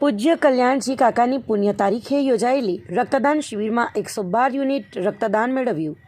પૂજ્ય કલ્યાણજી કાકાની પુણ્ય તારીખે યોજાયેલી રક્તદાન શિબિરમાં એકસો બાર યુનિટ રક્તદાન મેળવ્યું.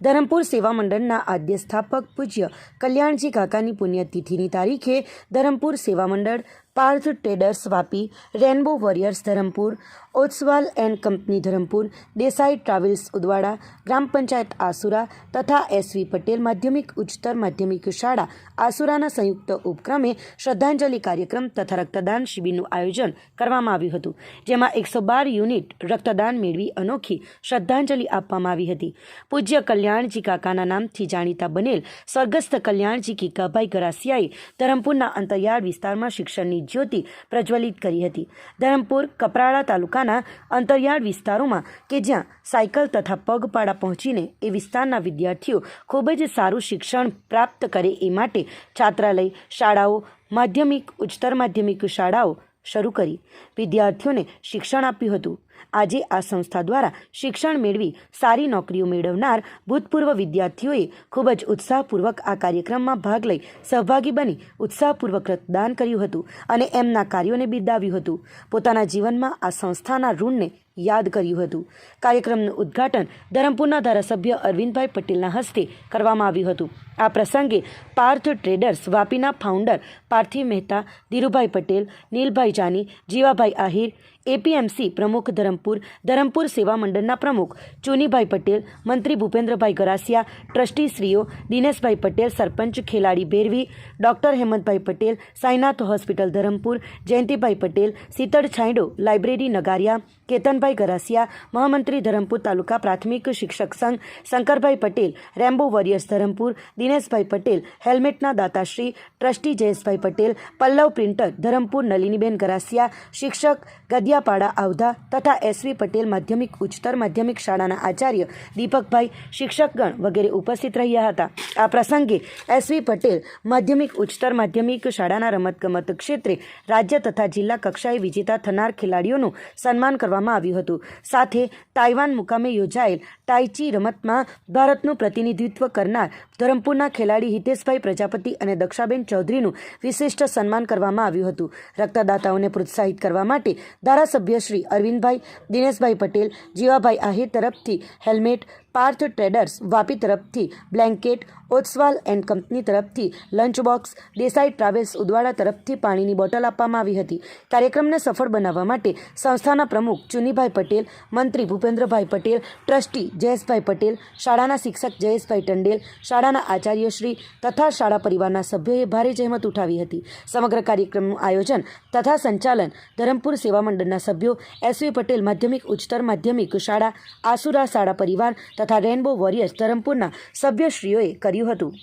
ધરમપુર સેવા મંડળના આદ્ય સ્થાપક પૂજ્ય કલ્યાણજી કાકાની પુણ્યતિથિની તારીખે Dharampur Seva Mandal Parth traders Vapi, rainbow warriors Dharampur Oswal and company Dharampur, Desai travels Udvada, gram panchayat Asura તથા એસવી પટેલ માધ્યમિક ઉચ્ચતર માધ્યમિક શાળા આસુરાના સંયુક્ત ઉપક્રમે શ્રદ્ધાંજલિ કાર્યક્રમ તથા રક્તદાન શિબિરનું આયોજન કરવામાં આવ્યું હતું, જેમાં એકસો બાર યુનિટ રક્તદાન મેળવી અનોખી શ્રદ્ધાંજલિ આપવામાં આવી હતી. પૂજ્ય કલ્યાણજી કાકાના નામથી જાણીતા બનેલ સ્વર્ગસ્થ કલ્યાણજી કિકાભાઈ ગરાસિયાએ ધરમપુરના અંતરિયાળ વિસ્તારમાં શિક્ષણની જ્યોતિ પ્રજ્વલિત કરી હતી. ધરમપુર કપરાળા તાલુકાના અંતરિયાળ વિસ્તારોમાં કે જ્યાં સાયકલ તથા પગપાળા પહોંચીને એ વિસ્તારના વિદ્યાર્થીઓ ખૂબ જ સારું શિક્ષણ પ્રાપ્ત કરે એ માટે છાત્રાલય, શાળાઓ, માધ્યમિક, ઉચ્ચતર માધ્યમિક શાળાઓ શરૂ કરી. વિદ્યાર્થીઓને શિક્ષણ આપ્યું હતું. આજે આ સંસ્થા દ્વારા શિક્ષણ મેળવી સારી નોકરીઓ મેળવનાર ભૂતપૂર્વ વિદ્યાર્થીઓએ ખૂબ જ ઉત્સાહપૂર્વક આ કાર્યક્રમમાં ભાગ લઈ સહભાગી બની ઉત્સાહપૂર્વક રક્તદાન કર્યું હતું અને એમના કાર્યોને બિરદાવ્યું હતું. પોતાના જીવનમાં આ સંસ્થાના ઋણને યાદ કર્યું હતું. કાર્યક્રમનું ઉદ્ઘાટન ધરમપુરના ધારાસભ્ય અરવિંદભાઈ પટેલના હસ્તે કરવામાં આવ્યું હતું. આ પ્રસંગે પાર્થ ટ્રેડર્સ વાપીના ફાઉન્ડર પાર્થિવ મહેતા, ધીરુભાઈ પટેલ, નીલભાઈ જાની, જીવાભાઈ આહિર, એપીએમસી પ્રમુખ ધરમપુર ધરમપુર સેવા મંડળના પ્રમુખ ચુનીભાઈ પટેલ, મંત્રી ભૂપેન્દ્રભાઈ ગરાસિયા, ટ્રસ્ટીશ્રીઓ દિનેશભાઈ પટેલ, સરપંચ ખેલાડી Bheravi, doctor Hemantbhai Patel, Sainath hospital Dharampur, Jayantibhai Patel, Sheetal Chhanyado, library Nagariya, Ketanbhai Garasiya, મહામંત્રી ધરમપુર તાલુકા પ્રાથમિક શિક્ષક સંઘ, શંકરભાઈ પટેલ, રેમ્બો વોરિયર્સ ધરમપુર, દિનેશભાઈ પટેલ, હેલ્મેટના દાતાશ્રી, ટ્રસ્ટી જયેશભાઈ પટેલ, પલ્લવ પ્રિન્ટર ધરમપુર નલિનીબેન ગરાસિયા, શિક્ષક ગદિયાપાડા આવધા તથા એસવી પટેલ માધ્યમિક, ઉચ્ચતર માધ્યમિક શાળાના આચાર્ય દીપકભાઈ શિક્ષકગણ વગેરે ઉપસ્થિત રહ્યા હતા. આ પ્રસંગે એસવી પટેલ માધ્યમિક, ઉચ્ચતર માધ્યમિક શાળાના રમતગમત ક્ષેત્રે રાજ્ય તથા જિલ્લા કક્ષાએ વિજેતા થનાર ખેલાડીઓનું સન્માન કરવામાં આવ્યું હતું. સાથે તાઇવાન મુકામે યોજાયેલ તાઇચી રમતમાં ભારતનું પ્રતિનિધિત્વ કરનાર ધરમપુરના ખેલાડી હિતેશભાઈ પ્રજાપતિ અને દક્ષાબેન ચૌધરીનું વિશિષ્ટ સન્માન કરવામાં આવ્યું હતું. રક્તદાતાઓને પ્રોત્સાહિત કરવા માટે ધારાસભ્ય શ્રી અરવિંદભાઈ, દિનેશભાઈ પટેલ, જીવાભાઈ આહિર તરફથી હેલ્મેટ પાર્થ ટ્રેડર્સ વાપી તરફથી, બ્લેન્કેટ, ઓત્સવાલ એન્ડ કંપની તરફથી lunch box Desai travels Udvada તરફથી પાણીની બોટલ આપવામાં આવી હતી. કાર્યક્રમને સફળ બનાવવા માટે સંસ્થાના પ્રમુખ ચુનીભાઈ પટેલ, મંત્રી ભૂપેન્દ્રભાઈ પટેલ, ટ્રસ્ટી જયેશભાઈ પટેલ, શાળાના શિક્ષક જયેશભાઈ ટંડેલ, શાળાના આચાર્યશ્રી તથા શાળા પરિવારના સભ્યોએ ભારે જહેમત ઉઠાવી હતી. સમગ્ર કાર્યક્રમનું આયોજન તથા સંચાલન ધરમપુર સેવા મંડળના સભ્યો એસવી પટેલ માધ્યમિક ઉચ્ચતર માધ્યમિક શાળા, આસુરા શાળા પરિવાર તથા રેનબો વોરિયર્સ ધરમપુરના સભ્યશ્રીઓએ કર્યું હતું.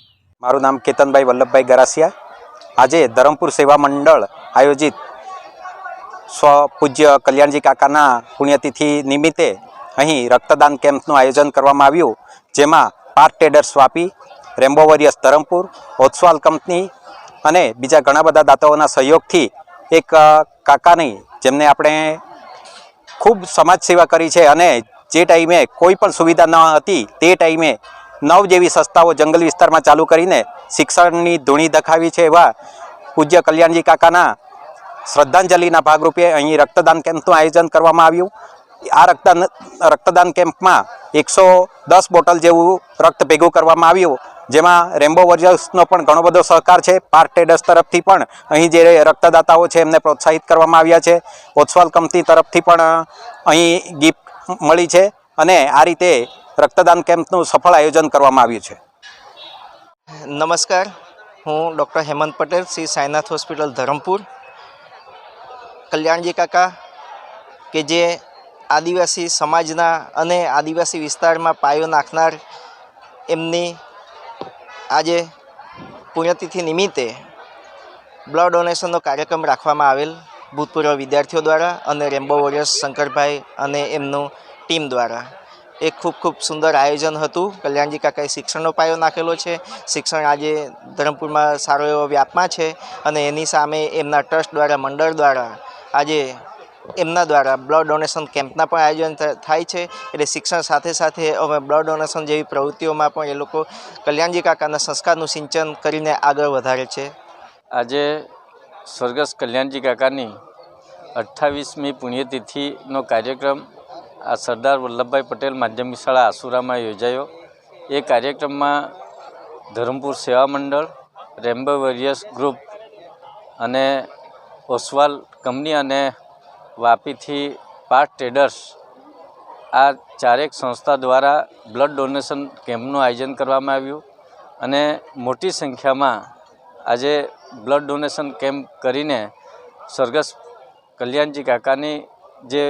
મારું નામ કેતનભાઈ વલ્લભભાઈ ગરાસિયા. આજે ધરમપુર સેવા મંડળ આયોજિત સ્વ પૂજ્ય કલ્યાણજી કાકાના પુણ્યતિથિ નિમિત્તે અહીં રક્તદાન કેમ્પનું આયોજન કરવામાં આવ્યું, જેમાં park traders Vapi Rambo warriors Dharampur, Oswal company અને બીજા ઘણા બધા દાતાઓના સહયોગથી એક કાકાની જેમને આપણે ખૂબ સમાજ સેવા કરી છે અને જે ટાઈમે કોઈ પણ સુવિધા ન હતી તે ટાઈમે નવ જેવી સંસ્થાઓ જંગલ વિસ્તારમાં ચાલુ કરીને શિક્ષણની ધૂણી દખાવી છે એવા પૂજ્ય કલ્યાણજી કાકાના શ્રદ્ધાંજલિના ભાગરૂપે અહીં રક્તદાન કેમ્પનું આયોજન કરવામાં આવ્યું. આ રક્તદાન રક્તદાન કેમ્પમાં એકસો દસ બોટલ જેવું રક્ત ભેગું કરવામાં આવ્યું, જેમાં રેમ્બો વોરિયર્સનો પણ ઘણો બધો સહકાર છે. પાર્ક ટ્રેડર્સ તરફથી પણ અહીં જે રક્તદાતાઓ છે એમને પ્રોત્સાહિત કરવામાં આવ્યા છે. ઓત્સવાલ કંપની તરફથી પણ અહીં ગિફ્ટ મળી છે અને આ રીતે રક્તદાન કેમ્પનું સફળ આયોજન કરવામાં આવ્યું છે. નમસ્કાર. હું ડૉક્ટર હેમંત પટેલ, શ્રી સાયનાથ હોસ્પિટલ ધરમપુર. કલ્યાણજી કાકા, કે જે આદિવાસી સમાજના અને આદિવાસી વિસ્તારમાં પાયો નાખનાર એમની આજે પુણ્યતિથિ નિમિત્તે બ્લડ ડોનેશનનો કાર્યક્રમ રાખવામાં આવેલ ભૂતપૂર્વ વિદ્યાર્થીઓ દ્વારા અને રેમ્બો વોરિયર્સ શંકરભાઈ અને એમનું ટીમ દ્વારા. એ ખૂબ ખૂબ સુંદર આયોજન હતું. કલ્યાણજી કાકાએ શિક્ષણનો પાયો નાખેલો છે. શિક્ષણ આજે ધરમપુરમાં સારો એવો વ્યાપમાં છે અને એની સામે એમના ટ્રસ્ટ દ્વારા, મંડળ દ્વારા, આજે એમના દ્વારા બ્લડ ડોનેશન કેમ્પના પણ આયોજન થાય છે. એટલે શિક્ષણ સાથે સાથે અમે બ્લડ ડોનેશન જેવી પ્રવૃત્તિઓમાં પણ એ લોકો કલ્યાણજી કાકાના સંસ્કારનું સિંચન કરીને આગળ વધારે છે. આજે સ્વર્ગસ્થ કલ્યાણજી કાકાની અઠ્ઠાવીસમી પુણ્યતિથિનો કાર્યક્રમ આ સરદાર વલ્લભભાઈ પટેલ માધ્યમિક શાળા આસુરામાં યોજાયો. એ કાર્યક્રમમાં ધરમપુર સેવા મંડળ, રેમ્બો વોરિયર્સ ગ્રુપ અને ઓસવાલ કંપની અને વાપીથી પાર્ટ ટ્રેડર્સ આ ચારેક સંસ્થા દ્વારા બ્લડ ડોનેશન કેમ્પનું આયોજન કરવામાં આવ્યું. અને મોટી સંખ્યામાં આજે બ્લડ ડોનેશન કેમ્પ કરીને સ્વર્ગસ્થ કલ્યાણજી કાકાની જે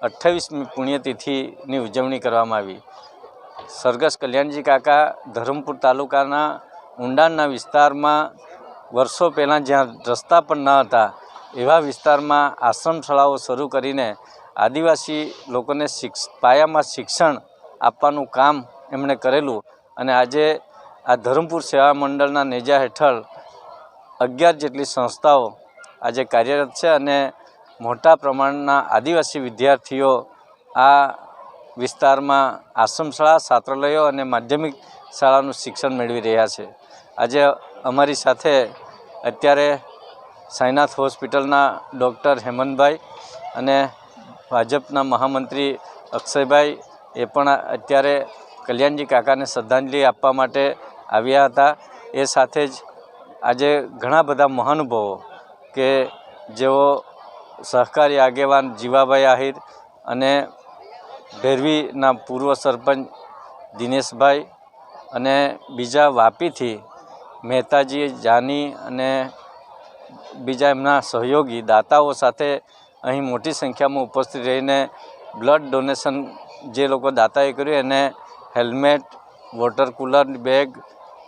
અઠ્ઠાવીસમી પુણ્યતિથિની ઉજવણી કરવામાં આવી. સ્વર્ગસ્થ કલ્યાણજી કાકા ધરમપુર તાલુકાના ઊંડાણના વિસ્તારમાં વર્ષો પહેલાં જ્યાં રસ્તા પણ ન હતા, એવા વિસ્તારમાં આશ્રમ શાળાઓ શરૂ કરીને આદિવાસી લોકોને શિક્ષ, પાયામાં શિક્ષણ આપવાનું કામ એમણે કરેલું. અને આજે આ ધરમપુર સેવા મંડળના નેજા હેઠળ અગિયાર જેટલી સંસ્થાઓ આજે કાર્યરત છે અને મોટા પ્રમાણના આદિવાસી વિદ્યાર્થીઓ આ વિસ્તારમાં આશ્રમ શાળા, છાત્રાલયો અને માધ્યમિક શાળાનું શિક્ષણ મેળવી રહ્યા છે. આજે અમારી સાથે અત્યારે સાંઈનાથ હોસ્પિટલના ડૉક્ટર હેમંતભાઈ અને ભાજપના મહામંત્રી અક્ષયભાઈ એ પણ અત્યારે કલ્યાણજી કાકાને શ્રદ્ધાંજલિ આપવા માટે આવ્યા હતા. એ સાથે જ આજે ઘણા બધા મહાનુભાવો કે જેઓ સહકારી આગેવાન જીવાભાઈ આહિર અને ભેરવીના પૂર્વ સરપંચ દિનેશભાઈ અને બીજા વાપીથી મહેતાજી જાની અને બીજા એમના સહયોગી દાતાઓ સાથે અહીં મોટી સંખ્યામાં ઉપસ્થિત રહીને બ્લડ ડોનેશન જે લોકો દાતાએ કર્યું એને હેલ્મેટ, વોટર કુલર બેગ,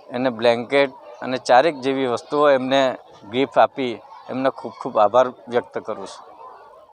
એને બ્લેન્કેટ અને ચારેક જેવી વસ્તુઓ એમને ગિફ્ટ આપી એમને ખૂબ ખૂબ આભાર વ્યક્ત કરું છું.